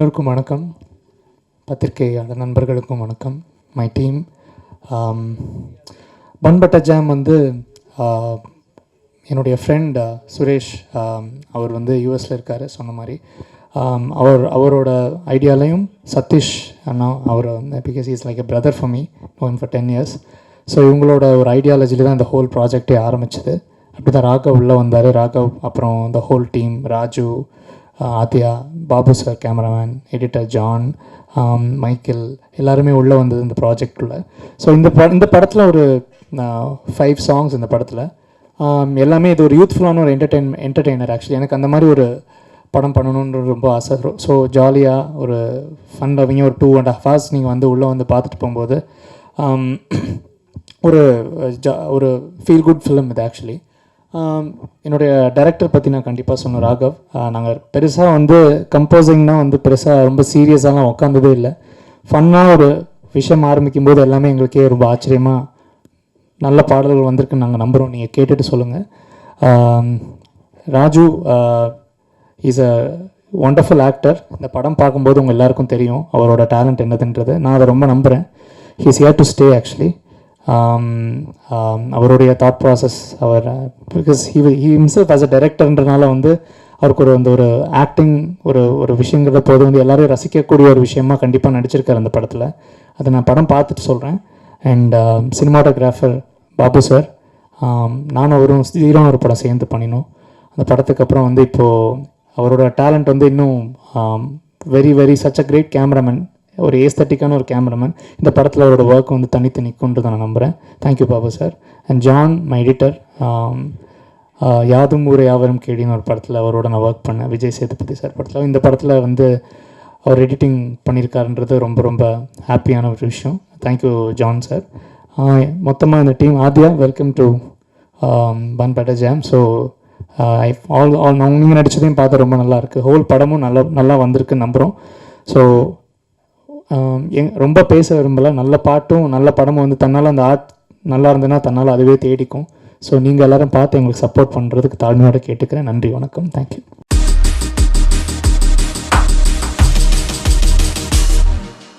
எல்லோருக்கும் வணக்கம். பத்திரிகையாளர் நண்பர்களுக்கும் வணக்கம். மை டீம் பண்பட்ட ஜாம் வந்து என்னுடைய ஃப்ரெண்ட் சுரேஷ் அவர் வந்து யூஎஸில் இருக்கார் சொன்ன மாதிரி. அவர் அவரோட ஐடியாலையும் சதீஷ் அண்ணா அவர் வந்து because is like a brother for me known for ten years so இவங்களோட ஒரு ஐடியாலஜியில் தான் இந்த ஹோல் ப்ராஜெக்டே ஆரம்பிச்சது. அப்படி தான் ராகவ் உள்ளே வந்தார். ராகவ் அப்புறம் இந்த whole team Raju Aathiya Babu sir cameraman editor John Michael எல்லாருமே உள்ளே வந்தது இந்த ப்ராஜெக்டுள்ள ஸோ இந்த ப இந்த படத்தில் ஒரு ஃபைவ் சாங்ஸ் இந்த படத்தில். எல்லாமே இது ஒரு யூத்ஃபுல்லான ஒரு என்டர்டெயின் என்டர்டெய்னர் ஆக்சுவலி எனக்கு அந்த மாதிரி ஒரு படம் பண்ணணுன்ற ரொம்ப ஆசை. ஸோ ஜாலியாக ஒரு ஃபன் லவிங்க ஒரு டூ அண்ட் ஹாஃப் ஹவர்ஸ் நீங்கள் வந்து உள்ளே வந்து பார்த்துட்டு போகும்போது ஒரு ஜா ஒரு ஃபீல் குட் ஃபிலிம் இது ஆக்சுவலி என்னுடைய டைரக்டர் பற்றி நான் கண்டிப்பாக சொன்னேன் ராகவ். நாங்கள் பெருசாக வந்து கம்போசிங்னா வந்து பெருசாக ரொம்ப சீரியஸாலாம் உட்காந்ததே இல்லை. ஃபன்னாக ஒரு விஷயம் ஆரம்பிக்கும் போது எல்லாமே எங்களுக்கே ரொம்ப ஆச்சரியமாக நல்ல பாடல்கள் வந்திருக்குன்னு நாங்கள் நம்புகிறோம் நீங்கள் கேட்டுட்டு சொல்லுங்கள் Raju is a wonderful actor இந்த படம் பார்க்கும்போது உங்கள் எல்லாருக்கும் தெரியும் அவரோட டேலண்ட் என்னதுன்றது. நான் அதை ரொம்ப நம்புகிறேன் he's here to stay actually Um, um, அவருடைய thought process our because he he himself as a டைரக்டர்ன்றனால வந்து அவருக்கு ஒரு அந்த ஒரு ஆக்டிங் ஒரு ஒரு விஷயங்கிறத போது வந்து எல்லாரையும் ரசிக்கக்கூடிய ஒரு விஷயமா கண்டிப்பாக நடிச்சிருக்காரு அந்த படத்தில். அதை நான் படம் பார்த்துட்டு சொல்கிறேன் and cinematographer Babu sir um, நானும் அவரும் ஹீரோன்னு ஒரு படம் சேர்ந்து பண்ணினோம். அந்த படத்துக்கு அப்புறம் வந்து இப்போது அவரோட டேலண்ட் வந்து இன்னும் very very such a great cameraman ஒரு ஏஸ்தட்டிக்கான ஒரு கேமராமேன் இந்த படத்தில் அவரோட ஒர்க் வந்து தனித்து நிற்குன்றதை நான் நம்புகிறேன் thank you Babu sir and John my editor Yaadhum Oore Yaavarum கேடின்னு ஒரு படத்தில் அவரோட நான் ஒர்க் பண்ணேன். விஜய் சேதுபதி சார் படத்தில். இந்த படத்தில் வந்து அவர் எடிட்டிங் பண்ணியிருக்காருன்றது ரொம்ப ரொம்ப ஹாப்பியான ஒரு விஷயம். தேங்க்யூ ஜான் சார் மொத்தமாக இந்த team Aathya welcome to bun butter jam so I all all நான் நீங்கள் நடித்ததையும் பார்த்து ரொம்ப நல்லா இருக்குது ஹோல் படமும் நல்லா நல்லா வந்திருக்குன்னு நம்புகிறோம் ஸோ எங் ரொம்ப பேச விரும்பலை. நல்ல பாட்டும் நல்ல படமும் வந்து தன்னால் அந்த ஆர்ட் நல்லா இருந்ததுன்னா தன்னால் அதுவே தேடிக்கும். ஸோ நீங்கள் எல்லோரும் பார்த்து எங்களுக்கு சப்போர்ட் பண்ணுறதுக்கு தாழ்மையோடு கேட்டுக்கிறேன். நன்றி வணக்கம். தேங்க்யூ